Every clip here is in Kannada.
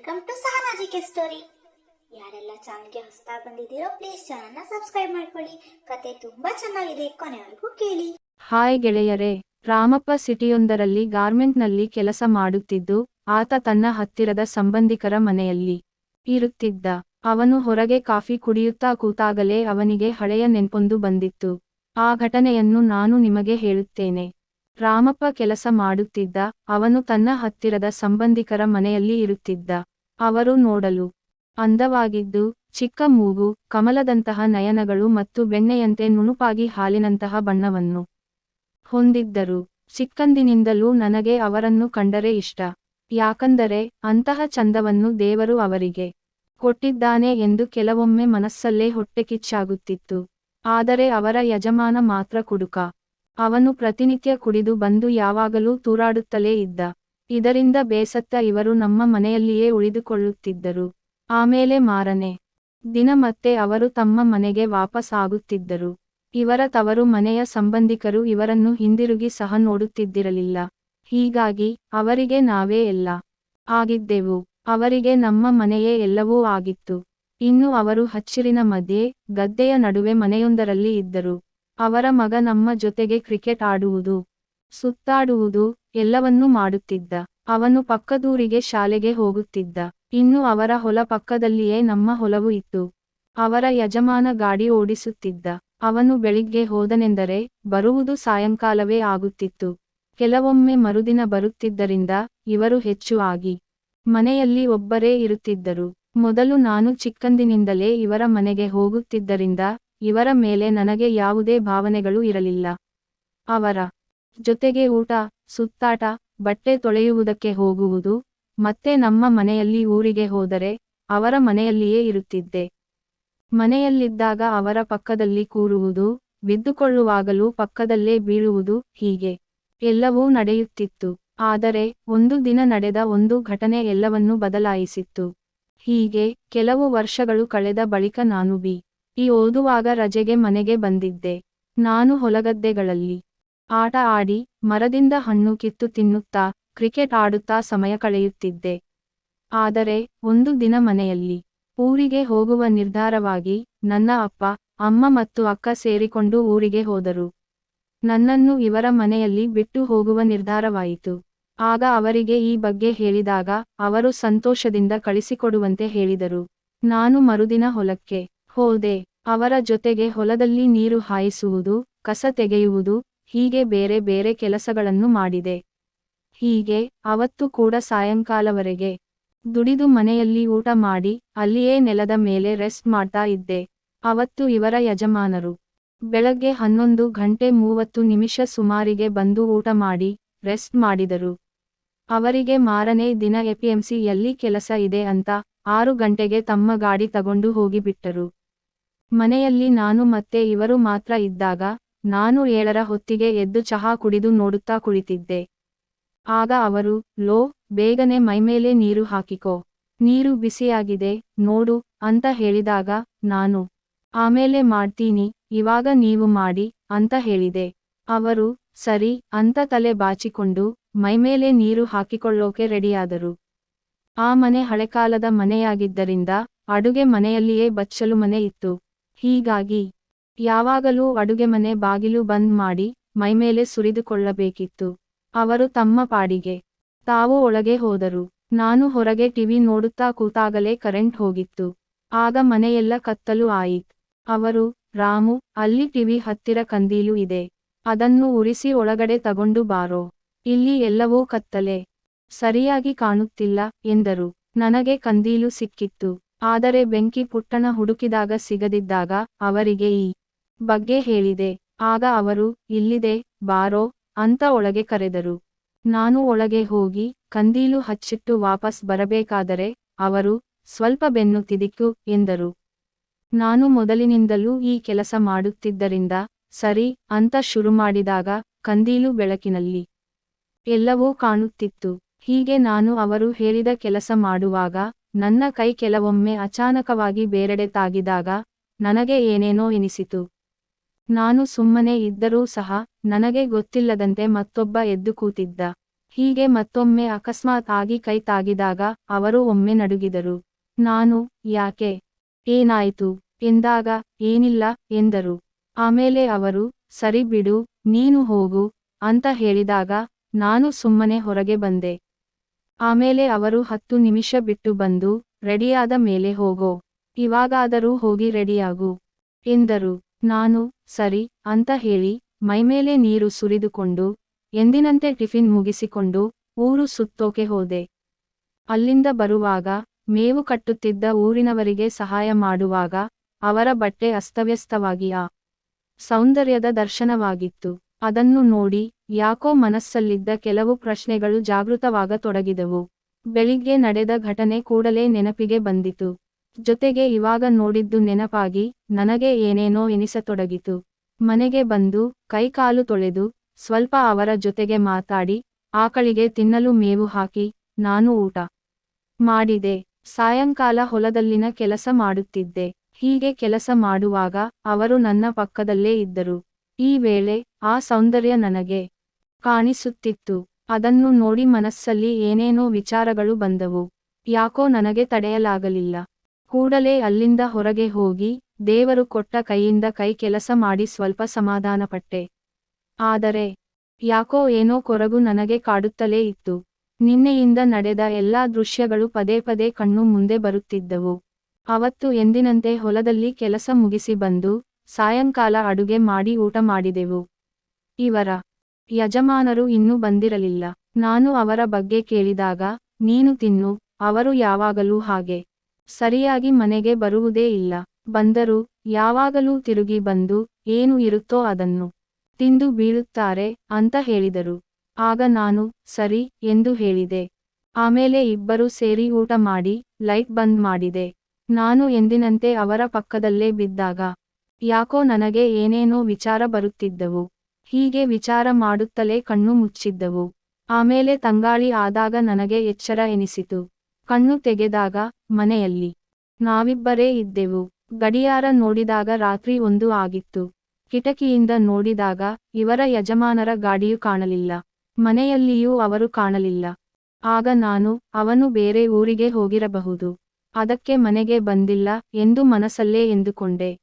ವೆಲ್ಕಮ್ ಟು ಸಹನಾಜಿಕೆ ಸ್ಟೋರಿ ಯಾರೆಲ್ಲ ಚಾನಲ್ಗೆ ಹೊಸದಾಗಿ ಬಂದಿದ್ದೀರೋ ಪ್ಲೀಸ್ ಚಾನಲ್ನ ಸಬ್ಸ್ಕ್ರೈಬ್ ಮಾಡ್ಕೊಳ್ಳಿ. ಕತೆ ತುಂಬಾ ಚೆನ್ನಾಗಿದೆ, ಕೊನೆವರೆಗೂ ಕೇಳಿ. ಹಾಯ್ ಗೆಳೆಯರೇ, ರಾಮಪ್ಪ ಸಿಟಿಯೊಂದರಲ್ಲಿ ಗಾರ್ಮೆಂಟ್ನಲ್ಲಿ ಕೆಲಸ ಮಾಡುತ್ತಿದ್ದು, ಆತ ತನ್ನ ಹತ್ತಿರದ ಸಂಬಂಧಿಕರ ಮನೆಯಲ್ಲಿ ಇರುತ್ತಿದ್ದ. ಅವನು ಹೊರಗೆ ಕಾಫಿ ಕುಡಿಯುತ್ತಾ ಕೂತಾಗಲೇ ಅವನಿಗೆ ಹಳೆಯ ನೆನ್ಪೊಂದು ಬಂದಿತ್ತು. ಆ ಘಟನೆಯನ್ನು ನಾನು ನಿಮಗೆ ಹೇಳುತ್ತೇನೆ. ರಾಮಪ್ಪ ಕೆಲಸ ಮಾಡುತ್ತಿದ್ದ, ಅವನು ತನ್ನ ಹತ್ತಿರದ ಸಂಬಂಧಿಕರ ಮನೆಯಲ್ಲಿ ಇರುತ್ತಿದ್ದ. ಅವರು ನೋಡಲು ಅಂದವಾಗಿದ್ದು, ಚಿಕ್ಕ ಮೂಗು, ಕಮಲದಂತಹ ನಯನಗಳು ಮತ್ತು ಬೆಣ್ಣೆಯಂತೆ ನುಣುಪಾಗಿ ಹಾಲಿನಂತಹ ಬಣ್ಣವನ್ನು ಹೊಂದಿದ್ದರು. ಚಿಕ್ಕಂದಿನಿಂದಲೂ ನನಗೆ ಅವರನ್ನು ಕಂಡರೆ ಇಷ್ಟ. ಯಾಕಂದರೆ ಅಂತಹ ಚಂದವನ್ನು ದೇವರು ಅವರಿಗೆ ಕೊಟ್ಟಿದ್ದಾನೆ ಎಂದು ಕೆಲವೊಮ್ಮೆ ಮನಸ್ಸಲ್ಲೇ ಹೊಟ್ಟೆಕಿಚ್ಚಾಗುತ್ತಿತ್ತು ಆದರೆ ಅವರ ಯಜಮಾನ ಮಾತ್ರ ಕುಡುಕ. ಅವನು ಪ್ರತಿನಿತ್ಯ ಕುಡಿದು ಬಂದು ಯಾವಾಗಲೂ ತೂರಾಡುತ್ತಲೇ ಇದ್ದ. ಇದರಿಂದ ಬೇಸತ್ತ ಇವರು ನಮ್ಮ ಮನೆಯಲ್ಲಿಯೇ ಉಳಿದುಕೊಳ್ಳುತ್ತಿದ್ದರು. ಆಮೇಲೆ ಮಾರನೆ ದಿನ ಮತ್ತೆ ಅವರು ತಮ್ಮ ಮನೆಗೆ ವಾಪಸ್ ಆಗುತ್ತಿದ್ದರು. ಇವರ ತವರು ಮನೆಯ ಸಂಬಂಧಿಕರು ಇವರನ್ನು ಹಿಂದಿರುಗಿ ಸಹ ನೋಡುತ್ತಿದ್ದಿರಲಿಲ್ಲ. ಹೀಗಾಗಿ ಅವರಿಗೆ ನಾವೇ ಎಲ್ಲ ಆಗಿದ್ದೆವು. ಅವರಿಗೆ ನಮ್ಮ ಮನೆಯೇ ಎಲ್ಲವೂ ಆಗಿತ್ತು. ಇನ್ನು ಅವರು ಹಚ್ಚಿರಿನ ಮಧ್ಯೆ ಗದ್ದೆಯ ನಡುವೆ ಮನೆಯೊಂದರಲ್ಲಿ ಇದ್ದರು. ಅವರ ಮಗ ನಮ್ಮ ಜೊತೆಗೆ ಕ್ರಿಕೆಟ್ ಆಡುವುದು. ಸುತ್ತಾಡುವುದು ಎಲ್ಲವನ್ನೂ ಮಾಡುತ್ತಿದ್ದ. ಅವನು ಪಕ್ಕದೂರಿಗೆ ಶಾಲೆಗೆ ಹೋಗುತ್ತಿದ್ದ. ಇನ್ನು ಅವರ ಹೊಲ ಪಕ್ಕದಲ್ಲಿಯೇ ನಮ್ಮ ಹೊಲವು ಇತ್ತು. ಅವರ ಯಜಮಾನ ಗಾಡಿ ಓಡಿಸುತ್ತಿದ್ದ. ಅವನು ಬೆಳಿಗ್ಗೆ ಹೋದನೆಂದರೆ ಬರುವುದು ಸಾಯಂಕಾಲವೇ ಆಗುತ್ತಿತ್ತು. ಕೆಲವೊಮ್ಮೆ ಮರುದಿನ ಬರುತ್ತಿದ್ದರಿಂದ ಇವರು ಹೆಚ್ಚು ಆಗಿ ಮನೆಯಲ್ಲಿ ಒಬ್ಬರೇ ಇರುತ್ತಿದ್ದರು. ಮೊದಲು ನಾನು ಚಿಕ್ಕಂದಿನಿಂದಲೇ ಇವರ ಮನೆಗೆ ಹೋಗುತ್ತಿದ್ದರಿಂದ ಇವರ ಮೇಲೆ ನನಗೆ ಯಾವುದೇ ಭಾವನೆಗಳು ಇರಲಿಲ್ಲ. ಅವರ ಜೊತೆಗೆ ಊಟ, ಸುತ್ತಾಟ, ಬಟ್ಟೆ ತೊಳೆಯುವುದಕ್ಕೆ ಹೋಗುವುದು, ಮತ್ತೆ ನಮ್ಮ ಮನೆಯಲ್ಲಿ ಊರಿಗೆ ಹೋದರೆ ಅವರ ಮನೆಯಲ್ಲಿಯೇ ಇರುತ್ತಿದ್ದೆ. ಮನೆಯಲ್ಲಿದ್ದಾಗ ಅವರ ಪಕ್ಕದಲ್ಲಿ ಕೂರುವುದು, ಬಿದ್ದುಕೊಳ್ಳುವಾಗಲೂ ಪಕ್ಕದಲ್ಲೇ ಬೀಳುವುದು ಹೀಗೆ. ಎಲ್ಲವೂ ನಡೆಯುತ್ತಿತ್ತು. ಆದರೆ ಒಂದು ದಿನ ನಡೆದ ಒಂದು ಘಟನೆ ಎಲ್ಲವನ್ನೂ ಬದಲಾಯಿಸಿತ್ತು. ಹೀಗೆ ಕೆಲವು ವರ್ಷಗಳು ಕಳೆದ ಬಳಿಕ ನಾನು ಬಿ. ಈ ಓದುವಾಗ ರಜೆಗೆ ಮನೆಗೆ ಬಂದಿದ್ದೆ. ನಾನು ಹೊಲಗದ್ದೆಗಳಲ್ಲಿ ಆಟ ಆಡಿ ಮರದಿಂದ ಹಣ್ಣು ಕಿತ್ತು ತಿನ್ನುತ್ತಾ, ಕ್ರಿಕೆಟ್ ಆಡುತ್ತಾ ಸಮಯ ಕಳೆಯುತ್ತಿದ್ದೆ. ಆದರೆ ಒಂದು ದಿನ ಮನೆಯಲ್ಲಿ ಊರಿಗೆ ಹೋಗುವ ನಿರ್ಧಾರವಾಗಿ ನನ್ನ ಅಪ್ಪ, ಅಮ್ಮ ಮತ್ತು ಅಕ್ಕ ಸೇರಿಕೊಂಡು ಊರಿಗೆ ಹೋದರು. ನನ್ನನ್ನು ಇವರ ಮನೆಯಲ್ಲಿ ಬಿಟ್ಟು ಹೋಗುವ ನಿರ್ಧಾರವಾಯಿತು. ಆಗ ಅವರಿಗೆ ಈ ಬಗ್ಗೆ ಹೇಳಿದಾಗ ಅವರು ಸಂತೋಷದಿಂದ ಕಳಿಸಿಕೊಡುವಂತೆ ಹೇಳಿದರು. ನಾನು ಮರುದಿನ ಹೊಲಕ್ಕೆ ಹೋದೆ. ಅವರ ಜೊತೆಗೆ ಹೊಲದಲ್ಲಿ ನೀರು ಹಾಯಿಸುವುದು, ಕಸ ತೆಗೆಯುವುದು ಹೀಗೆ ಬೇರೆ ಬೇರೆ ಕೆಲಸಗಳನ್ನು ಮಾಡಿದೆ. ಹೀಗೆ, ಅವತ್ತು ಕೂಡ ಸಾಯಂಕಾಲವರೆಗೆ. ದುಡಿದು ಮನೆಯಲ್ಲಿ ಊಟ ಮಾಡಿ, ಅಲ್ಲಿಯೇ ನೆಲದ ಮೇಲೆ ರೆಸ್ಟ್ ಮಾಡ್ತಾ ಇದ್ದೆ. ಅವತ್ತು ಇವರ ಯಜಮಾನರು. ಬೆಳಗ್ಗೆ ಹನ್ನೊಂದು ಗಂಟೆ ಮೂವತ್ತು ನಿಮಿಷ ಸುಮಾರಿಗೆ ಬಂದು ಊಟ ಮಾಡಿ, ರೆಸ್ಟ್ ಮಾಡಿದರು. ಅವರಿಗೆ ಮಾರನೇ ದಿನ ಎಪಿಎಂಸಿಯಲ್ಲಿ ಕೆಲಸ ಇದೆ ಅಂತ ಆರು ಗಂಟೆಗೆ ತಮ್ಮ ಗಾಡಿ ತಗೊಂಡು ಹೋಗಿಬಿಟ್ಟರು. ಮನೆಯಲ್ಲಿ ನಾನು ಮತ್ತೆ ಇವರು ಮಾತ್ರ ಇದ್ದಾಗ ನಾನು ಏಳರ ಹೊತ್ತಿಗೆ ಎದ್ದು ಚಹಾ ಕುಡಿದು ನೋಡುತ್ತಾ ಕುಳಿತಿದ್ದೆ. ಆಗ ಅವರು, ಲೋ, ಬೇಗನೆ ಮೈಮೇಲೆ ನೀರು ಹಾಕಿಕೋ. ನೀರು ಬಿಸಿಯಾಗಿದೆ, ನೋಡು, ಅಂತ ಹೇಳಿದಾಗ, ನಾನು, ಆಮೇಲೆ ಮಾಡ್ತೀನಿ, ಇವಾಗ ನೀವು ಮಾಡಿ, ಅಂತ ಹೇಳಿದೆ. ಅವರು, ಸರಿ, ಅಂತ ತಲೆ ಬಾಚಿಕೊಂಡು ಮೈಮೇಲೆ ನೀರು ಹಾಕಿಕೊಳ್ಳೋಕೆ ರೆಡಿಯಾದರು. ಆ ಮನೆ ಹಳೆಕಾಲದ ಮನೆಯಾಗಿದ್ದರಿಂದ, ಅಡುಗೆ ಮನೆಯಲ್ಲಿಯೇ ಬಚ್ಚಲು ಮನೆ ಇತ್ತು. ಹೀಗಾಗಿ ಯಾವಾಗಲೂ ಅಡುಗೆಮನೆ ಬಾಗಿಲು ಬಂದ್ ಮಾಡಿ ಮೈಮೇಲೆ ಸುರಿದುಕೊಳ್ಳಬೇಕಿತ್ತು. ಅವರು ತಮ್ಮ ಪಾಡಿಗೆ ತಾವು ಒಳಗೆ ಹೋದರು. ನಾನು ಹೊರಗೆ ಟಿವಿ ನೋಡುತ್ತಾ ಕೂತಾಗಲೇ ಕರೆಂಟ್ ಹೋಗಿತ್ತು. ಆಗ ಮನೆಯೆಲ್ಲ ಕತ್ತಲು ಆಯಿತ್. ಅವರು, ರಾಮು, ಅಲ್ಲಿ ಟಿವಿ ಹತ್ತಿರ ಕಂದೀಲು ಇದೆ. ಅದನ್ನು ಉರಿಸಿ ಒಳಗಡೆ ತಗೊಂಡು ಬಾರೋ. ಇಲ್ಲಿ ಎಲ್ಲವೂ ಕತ್ತಲೆ. ಸರಿಯಾಗಿ ಕಾಣುತ್ತಿಲ್ಲ, ಎಂದರು. ನನಗೆ ಕಂದೀಲು ಸಿಕ್ಕಿತ್ತು. ಆದರೆ ಬೆಂಕಿ ಪುಟ್ಟಣ ಹುಡುಕಿದಾಗ ಸಿಗದಿದ್ದಾಗ ಅವರಿಗೆ ಈ ಬಗ್ಗೆ ಹೇಳಿದೆ. ಆಗ ಅವರು, ಇಲ್ಲಿದೆ, ಬಾರೋ, ಅಂತ ಒಳಗೆ ಕರೆದರು. ನಾನು ಒಳಗೆ ಹೋಗಿ, ಕಂದೀಲು ಹಚ್ಚಿಟ್ಟು ವಾಪಸ್ ಬರಬೇಕಾದರೆ, ಅವರು, ಸ್ವಲ್ಪ ಬೆನ್ನು ತಿದಿಕ್ಕು ಎಂದರು. ನಾನು ಮೊದಲಿನಿಂದಲೂ ಈ ಕೆಲಸ ಮಾಡುತ್ತಿದ್ದರಿಂದ, ಸರಿ, ಅಂತ ಶುರು ಮಾಡಿದಾಗ, ಕಂದೀಲು ಬೆಳಕಿನಲ್ಲಿ ಎಲ್ಲವೂ ಕಾಣುತ್ತಿತ್ತು. ಹೀಗೆ ನಾನು ಅವರು ಹೇಳಿದ ಕೆಲಸ ಮಾಡುವಾಗ, ನನ್ನ ಕೈ ಕೆಲವೊಮ್ಮೆ ಅಚಾನಕವಾಗಿ ಬೇರೆಡೆ ತಾಗಿದಾಗ, ನನಗೆ ಏನೇನೋ ಎನಿಸಿತು. ನಾನು ಸುಮ್ಮನೆ ಇದ್ದರೂ ಸಹ ನನಗೆ ಗೊತ್ತಿಲ್ಲದಂತೆ ಮತ್ತೊಬ್ಬ ಎದ್ದು ಕೂತಿದ್ದ. ಹೀಗೆ ಮತ್ತೊಮ್ಮೆ ಅಕಸ್ಮಾತ್ ಆಗಿ ಕೈ ತಾಗಿದಾಗ ಅವರು ಒಮ್ಮೆ ನಡುಗಿದರು. ನಾನು, ಯಾಕೆ? ಏನಾಯಿತು? ಎಂದಾಗ ಏನಿಲ್ಲ? ಎಂದರು. ಆಮೇಲೆ ಅವರು, ಸರಿ ಬಿಡು, ನೀನು ಹೋಗು ಅಂತ ಹೇಳಿದಾಗ ನಾನು ಸುಮ್ಮನೆ ಹೊರಗೆ ಬಂದೆ. ಆಮೇಲೆ ಅವರು ಹತ್ತು ನಿಮಿಷ ಬಿಟ್ಟು ಬಂದು, ರೆಡಿಯಾದ ಮೇಲೆ ಹೋಗೋ. ಇವಾಗಾದರೂ ಹೋಗಿ ರೆಡಿಯಾಗು ಎಂದರು. ನಾನು, ಸರಿ, ಅಂತ ಹೇಳಿ, ಮೈಮೇಲೆ ನೀರು ಸುರಿದುಕೊಂಡು, ಎಂದಿನಂತೆ ಟಿಫಿನ್ ಮುಗಿಸಿಕೊಂಡು, ಊರು ಸುತ್ತೋಕೆ ಹೋದೆ. ಅಲ್ಲಿಂದ ಬರುವಾಗ, ಮೇವು ಕಟ್ಟುತ್ತಿದ್ದ ಊರಿನವರಿಗೆ ಸಹಾಯ ಮಾಡುವಾಗ, ಅವರ ಬಟ್ಟೆ ಅಸ್ತವ್ಯಸ್ತವಾಗಿ ಆ ಸೌಂದರ್ಯದ ದರ್ಶನವಾಗಿತ್ತು. ಅದನ್ನು ನೋಡಿ, ಯಾಕೋ ಮನಸ್ಸಲ್ಲಿದ್ದ ಕೆಲವು ಪ್ರಶ್ನೆಗಳು ಜಾಗೃತವಾಗತೊಡಗಿದವು. ಬೆಳಿಗ್ಗೆ ನಡೆದ ಘಟನೆ ಕೂಡಲೇ ನೆನಪಿಗೆ ಬಂದಿತು. ಜೊತೆಗೆ ಇವಾಗ ನೋಡಿದ್ದು ನೆನಪಾಗಿ ನನಗೆ ಏನೇನೋ ಎನಿಸತೊಡಗಿತು. ಮನೆಗೆ ಬಂದು ಕೈಕಾಲು ತೊಳೆದು ಸ್ವಲ್ಪ ಅವರ ಜೊತೆಗೆ ಮಾತಾಡಿ, ಆಕಳಿಗೆ ತಿನ್ನಲು ಮೇವು ಹಾಕಿ, ನಾನು ಊಟ ಮಾಡಿದೆ. ಸಾಯಂಕಾಲ ಹೊಲದಲ್ಲಿನ ಕೆಲಸ ಮಾಡುತ್ತಿದ್ದೆ. ಹೀಗೆ ಕೆಲಸ ಮಾಡುವಾಗ ಅವರು ನನ್ನ ಪಕ್ಕದಲ್ಲೇ ಇದ್ದರು. ಈ ವೇಳೆ ಆ ಸೌಂದರ್ಯ ನನಗೆ ಕಾಣಿಸುತ್ತಿತ್ತು. ಅದನ್ನು ನೋಡಿ ಮನಸ್ಸಲ್ಲಿ ಏನೇನೋ ವಿಚಾರಗಳು ಬಂದವು. ಯಾಕೋ ನನಗೆ ತಡೆಯಲಾಗಲಿಲ್ಲ. ಕೂಡಲೇ ಅಲ್ಲಿಂದ ಹೊರಗೆ ಹೋಗಿ, ದೇವರು ಕೊಟ್ಟ ಕೈಯಿಂದ ಕೈ ಕೆಲಸ ಮಾಡಿ ಸ್ವಲ್ಪ ಸಮಾಧಾನಪಟ್ಟೆ. ಆದರೆ, ಯಾಕೋ ಏನೋ ಕೊರಗು ನನಗೆ ಕಾಡುತ್ತಲೇ ಇತ್ತು. ನಿನ್ನೆಯಿಂದ ನಡೆದ ಎಲ್ಲಾ ದೃಶ್ಯಗಳು ಪದೇ ಪದೇ ಕಣ್ಣು ಮುಂದೆ ಬರುತ್ತಿದ್ದವು. ಅವತ್ತು ಎಂದಿನಂತೆ ಹೊಲದಲ್ಲಿ ಕೆಲಸ ಮುಗಿಸಿ ಬಂದು, ಸಾಯಂಕಾಲ ಅಡುಗೆ ಮಾಡಿ ಊಟ ಮಾಡಿದೆವು. ಇವರ ಯಜಮಾನರು ಇನ್ನೂ ಬಂದಿರಲಿಲ್ಲ. ನಾನು ಅವರ ಬಗ್ಗೆ ಕೇಳಿದಾಗ, ನೀನು ತಿನ್ನು, ಅವರು ಯಾವಾಗಲೂ ಹಾಗೆ. ಸರಿಯಾಗಿ ಮನೆಗೆ ಬರುವುದೇ ಇಲ್ಲ. ಬಂದರೂ, ಯಾವಾಗಲೂ ತಿರುಗಿ ಬಂದು, ಏನು ಇರುತ್ತೋ ಅದನ್ನು ತಿಂದು ಬೀಳುತ್ತಾರೆ ಅಂತ ಹೇಳಿದರು. ಆಗ ನಾನು, ಸರಿ ಎಂದು ಹೇಳಿದೆ. ಆಮೇಲೆ ಇಬ್ಬರು ಸೇರಿ ಊಟ ಮಾಡಿ, ಲೈಟ್ ಬಂದ್ ಮಾಡಿದೆ. ನಾನು ಎಂದಿನಂತೆ ಅವರ ಪಕ್ಕದಲ್ಲೇ ಬಿದ್ದಾಗ, ಯಾಕೋ ನನಗೆ ಏನೇನೋ ವಿಚಾರ ಬರುತ್ತಿದ್ದವು. ಹೀಗೆ ವಿಚಾರ ಮಾಡುತ್ತಲೇ ಕಣ್ಣು ಮುಚ್ಚಿದ್ದವು. ಆಮೇಲೆ ತಂಗಾಳಿ ಆದಾಗ ನನಗೆ ಎಚ್ಚರ ಎನಿಸಿತು. ಕಣ್ಣು ತೆಗೆದಾಗ ಮನೆಯಲ್ಲಿ ನಾವಿಬ್ಬರೇ ಇದ್ದೆವು. ಗಡಿಯಾರ ನೋಡಿದಾಗ ರಾತ್ರಿ ಒಂದು ಆಗಿತ್ತು. ಕಿಟಕಿಯಿಂದ ನೋಡಿದಾಗ ಇವರ ಯಜಮಾನರ ಗಾಡಿಯು ಕಾಣಲಿಲ್ಲ. ಮನೆಯಲ್ಲಿಯೂ ಅವರು ಕಾಣಲಿಲ್ಲ. ಆಗ ನಾನು, ಅವನು ಬೇರೆ ಊರಿಗೆ ಹೋಗಿರಬಹುದು. ಅದಕ್ಕೆ ಮನೆಗೆ ಬಂದಿಲ್ಲ ಎಂದು ಮನಸ್ಸಲ್ಲೇ ಎಂದುಕೊಂಡೆ.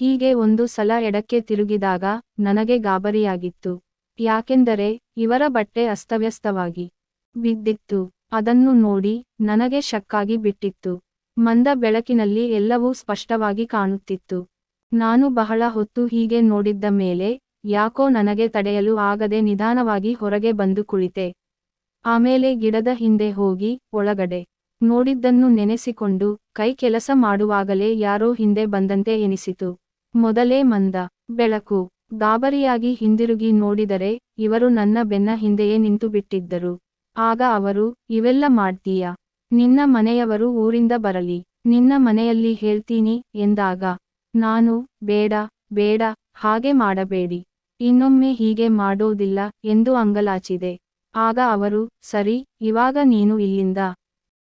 ಹೀಗೆ ಒಂದು ಸಲ ಎಡಕ್ಕೆ ತಿರುಗಿದಾಗ ನನಗೆ ಗಾಬರಿಯಾಗಿತ್ತು. ಯಾಕೆಂದರೆ ಇವರ ಬಟ್ಟೆ ಅಸ್ತವ್ಯಸ್ತವಾಗಿ ಬಿದ್ದಿತ್ತು. ಅದನ್ನು ನೋಡಿ ನನಗೆ ಶಕ್ಕಾಗಿ ಬಿಟ್ಟಿತ್ತು. ಮಂದ ಬೆಳಕಿನಲ್ಲಿ ಎಲ್ಲವೂ ಸ್ಪಷ್ಟವಾಗಿ ಕಾಣುತ್ತಿತ್ತು. ನಾನು ಬಹಳ ಹೊತ್ತು ಹೀಗೆ ನೋಡಿದ್ದ ಮೇಲೆ ಯಾಕೋ ನನಗೆ ತಡೆಯಲು ಆಗದೆ ನಿಧಾನವಾಗಿ ಹೊರಗೆ ಬಂದು ಕುಳಿತೆ. ಆಮೇಲೆ ಗಿಡದ ಹಿಂದೆ ಹೋಗಿ ಒಳಗಡೆ ನೋಡಿದ್ದನ್ನು ನೆನೆಸಿಕೊಂಡು ಕೈ ಕೆಲಸ ಮಾಡುವಾಗಲೇ ಯಾರೋ ಹಿಂದೆ ಬಂದಂತೆ ಎನಿಸಿತು. ಮೊದಲೇ ಮಂದ ಬೆಳಕು ಗಾಬರಿಯಾಗಿ ಹಿಂದಿರುಗಿ ನೋಡಿದರೆ ಇವರು ನನ್ನ ಬೆನ್ನ ಹಿಂದೆಯೇ ನಿಂತು ಬಿಟ್ಟಿದ್ದರು ಆಗ ಅವರು, ಇವೆಲ್ಲ ಮಾಡ್ತೀಯ? ನಿನ್ನ ಮನೆಯವರು ಊರಿಂದ ಬರಲಿ. ನಿನ್ನ ಮನೆಯಲ್ಲಿ ಹೇಳ್ತೀನಿ ಎಂದಾಗ, ನಾನು, ಬೇಡ ಬೇಡ, ಹಾಗೆ ಮಾಡಬೇಡಿ. ಇನ್ನೊಮ್ಮೆ ಹೀಗೆ ಮಾಡೋದಿಲ್ಲ ಎಂದು ಅಂಗಲಾಚಿದೆ. ಆಗ ಅವರು, ಸರಿ, ಇವಾಗ ನೀನು ಇಲ್ಲಿಂದ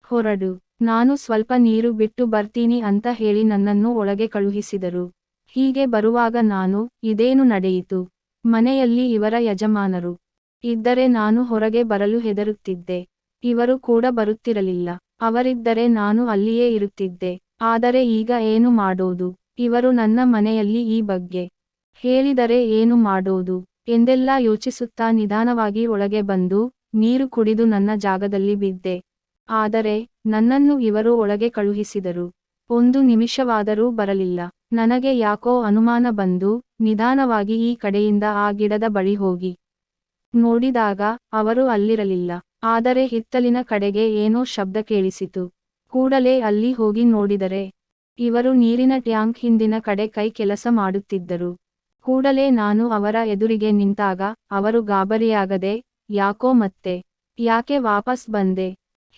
ಹೊರಡು. ನಾನು ಸ್ವಲ್ಪ ನೀರು ಬಿಟ್ಟು ಬರ್ತೀನಿ ಅಂತ ಹೇಳಿ ನನ್ನನ್ನು ಒಳಗೆ ಕಳುಹಿಸಿದರು. ಹೀಗೆ ಬರುವಾಗ ನಾನು, ಇದೇನು ನಡೆಯಿತು? ಮನೆಯಲ್ಲಿ ಇವರ ಯಜಮಾನರು ಇದ್ದರೆ ನಾನು ಹೊರಗೆ ಬರಲು ಹೆದರುತ್ತಿದ್ದೆ. ಇವರು ಕೂಡ ಬರುತ್ತಿರಲಿಲ್ಲ. ಅವರಿದ್ದರೆ ನಾನು ಅಲ್ಲಿಯೇ ಇರುತ್ತಿದ್ದೆ. ಆದರೆ ಈಗ ಏನು ಮಾಡೋದು? ಇವರು ನನ್ನ ಮನೆಯಲ್ಲಿ ಈ ಬಗ್ಗೆ ಹೇಳಿದರೆ ಏನು ಮಾಡೋದು? ಎಂದೆಲ್ಲ ಯೋಚಿಸುತ್ತಾ ನಿಧಾನವಾಗಿ ಒಳಗೆ ಬಂದು ನೀರು ಕುಡಿದು ನನ್ನ ಜಾಗದಲ್ಲಿ ಬಿದ್ದೆ. ಆದರೆ ನನ್ನನ್ನು ಇವರು ಒಳಗೆ ಕಳುಹಿಸಿದರು. ಒಂದು ನಿಮಿಷವಾದರೂ ಬರಲಿಲ್ಲ. ನನಗೆ ಯಾಕೋ ಅನುಮಾನ ಬಂದು ನಿಧಾನವಾಗಿ ಈ ಕಡೆಯಿಂದ ಆ ಗಿಡದ ಬಳಿ ಹೋಗಿ. ನೋಡಿದಾಗ ಅವರು ಅಲ್ಲಿರಲಿಲ್ಲ. ಆದರೆ ಹಿತ್ತಲಿನ ಕಡೆಗೆ ಏನೋ ಶಬ್ದ ಕೇಳಿಸಿತು. ಕೂಡಲೇ ಅಲ್ಲಿ ಹೋಗಿ ನೋಡಿದರೆ ಇವರು ನೀರಿನ ಟ್ಯಾಂಕ್ ಹಿಂದಿನ ಕಡೆ ಕೈ ಕೆಲಸ ಮಾಡುತ್ತಿದ್ದರು. ಕೂಡಲೇ ನಾನು ಅವರ ಎದುರಿಗೆ ನಿಂತಾಗ ಅವರು ಗಾಬರಿಯಾಗದೆ, ಯಾಕೋ ಮತ್ತೆ? ಯಾಕೆ ವಾಪಸ್ ಬಂದೆ?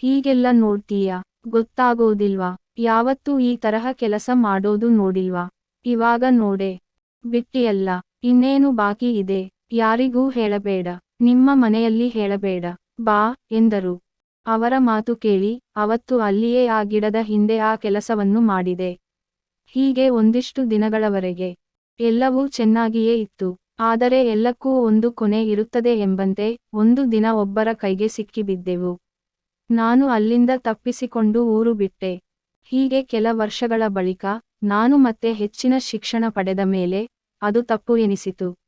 ಹೀಗೆಲ್ಲ ನೋಡ್ತೀಯ? ಗೊತ್ತಾಗೋದಿಲ್ವಾ? ಯಾವತ್ತೂ ಈ ತರಹ ಕೆಲಸ ಮಾಡೋದು ನೋಡಿಲ್ವಾ? ಇವಾಗ ನೋಡೆ. ಬಿಟ್ಟಿಯಲ್ಲ. ಇನ್ನೇನು ಬಾಕಿ ಇದೆ? ಯಾರಿಗೂ ಹೇಳಬೇಡ, ನಿಮ್ಮ ಮನೆಯಲ್ಲಿ ಹೇಳಬೇಡ, ಬಾ, ಎಂದರು. ಅವರ ಮಾತು ಕೇಳಿ, ಅವತ್ತು ಅಲ್ಲಿಯೇ ಆ ಗಿಡದ ಹಿಂದೆ ಆ ಕೆಲಸವನ್ನು ಮಾಡಿದೆ. ಹೀಗೆ ಒಂದಿಷ್ಟು ದಿನಗಳವರೆಗೆ. ಎಲ್ಲವೂ ಚೆನ್ನಾಗಿಯೇ ಇತ್ತು. ಆದರೆ ಎಲ್ಲಕ್ಕೂ ಒಂದು ಕೊನೆ ಇರುತ್ತದೆ ಎಂಬಂತೆ ಒಂದು ದಿನ ಒಬ್ಬರ ಕೈಗೆ ಸಿಕ್ಕಿಬಿದ್ದೆವು. ನಾನು ಅಲ್ಲಿಂದ ತಪ್ಪಿಸಿಕೊಂಡು ಊರು ಬಿಟ್ಟೆ. ಹೀಗೆ ಕೆಲ ವರ್ಷಗಳ ಬಳಿಕ, ನಾನು ಮತ್ತೆ ಹೆಚ್ಚಿನ ಶಿಕ್ಷಣ ಪಡೆದ ಮೇಲೆ, ಅದು ತಪ್ಪು ಎನಿಸಿತು.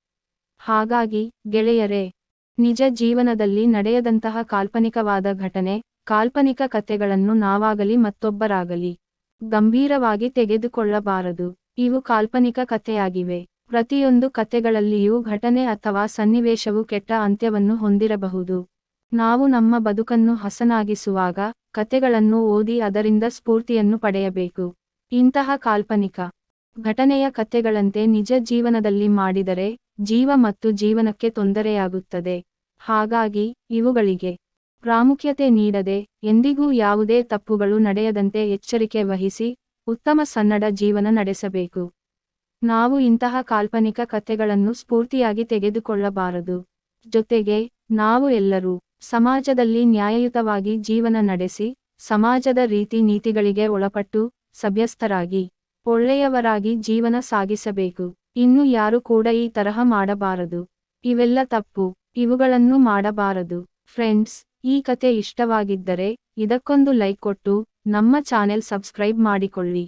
ಹಾಗಾಗಿ, ಗೆಳೆಯರೇ, ನಿಜ ಜೀವನದಲ್ಲಿ ನಡೆಯದಂತಹ ಕಾಲ್ಪನಿಕವಾದ ಘಟನೆ, ಕಾಲ್ಪನಿಕ ಕಥೆಗಳನ್ನು ನಾವಾಗಲಿ ಮತ್ತೊಬ್ಬರಾಗಲಿ ಗಂಭೀರವಾಗಿ ತೆಗೆದುಕೊಳ್ಳಬಾರದು. ಇವು ಕಾಲ್ಪನಿಕ ಕಥೆಯಾಗಿವೆ. ಪ್ರತಿಯೊಂದು ಕಥೆಗಳಲ್ಲಿಯೂ ಘಟನೆ ಅಥವಾ ಸನ್ನಿವೇಶವು ಕೆಟ್ಟ ಅಂತ್ಯವನ್ನು ಹೊಂದಿರಬಹುದು. ನಾವು ನಮ್ಮ ಬದುಕನ್ನು ಹಸನಾಗಿಸುವಾಗ ಕಥೆಗಳನ್ನು ಓದಿ ಅದರಿಂದ ಸ್ಫೂರ್ತಿಯನ್ನು ಪಡೆಯಬೇಕು. ಇಂತಹ ಕಾಲ್ಪನಿಕ ಘಟನೆಯ ಕಥೆಗಳಂತೆ ನಿಜ ಜೀವನದಲ್ಲಿ ಮಾಡಿದರೆ ಜೀವ ಮತ್ತು ಜೀವನಕ್ಕೆ ತೊಂದರೆಯಾಗುತ್ತದೆ. ಹಾಗಾಗಿ, ಇವುಗಳಿಗೆ ಪ್ರಾಮುಖ್ಯತೆ ನೀಡದೆ, ಎಂದಿಗೂ ಯಾವುದೇ ತಪ್ಪುಗಳು ನಡೆಯದಂತೆ ಎಚ್ಚರಿಕೆ ವಹಿಸಿ, ಉತ್ತಮ ಸನ್ನಡ ಜೀವನ ನಡೆಸಬೇಕು. ನಾವು ಇಂತಹ ಕಾಲ್ಪನಿಕ ಕಥೆಗಳನ್ನು ಸ್ಫೂರ್ತಿಯಾಗಿ ತೆಗೆದುಕೊಳ್ಳಬಾರದು. ಜೊತೆಗೆ, ನಾವು ಎಲ್ಲರೂ ಸಮಾಜದಲ್ಲಿ ನ್ಯಾಯಯುತವಾಗಿ ಜೀವನ ನಡೆಸಿ, ಸಮಾಜದ ರೀತಿ ನೀತಿಗಳಿಗೆ ಒಳಪಟ್ಟು, ಸಭ್ಯಸ್ಥರಾಗಿ, ಒಳ್ಳೆಯವರಾಗಿ ಜೀವನ ಸಾಗಿಸಬೇಕು. ಇನ್ನು ಯಾರು ಕೂಡ ಈ ತರಹ ಮಾಡಬಾರದು. ಇವೆಲ್ಲ ತಪ್ಪು. ಇವುಗಳನ್ನು ಮಾಡಬಾರದು. ಫ್ರೆಂಡ್ಸ್, ಈ ಕತೆ ಇಷ್ಟವಾಗಿದ್ದರೆ ಇದಕ್ಕೊಂದು ಲೈಕ್ ಕೊಟ್ಟು ನಮ್ಮ ಚಾನೆಲ್ ಸಬ್ಸ್ಕ್ರೈಬ್ ಮಾಡಿಕೊಳ್ಳಿ.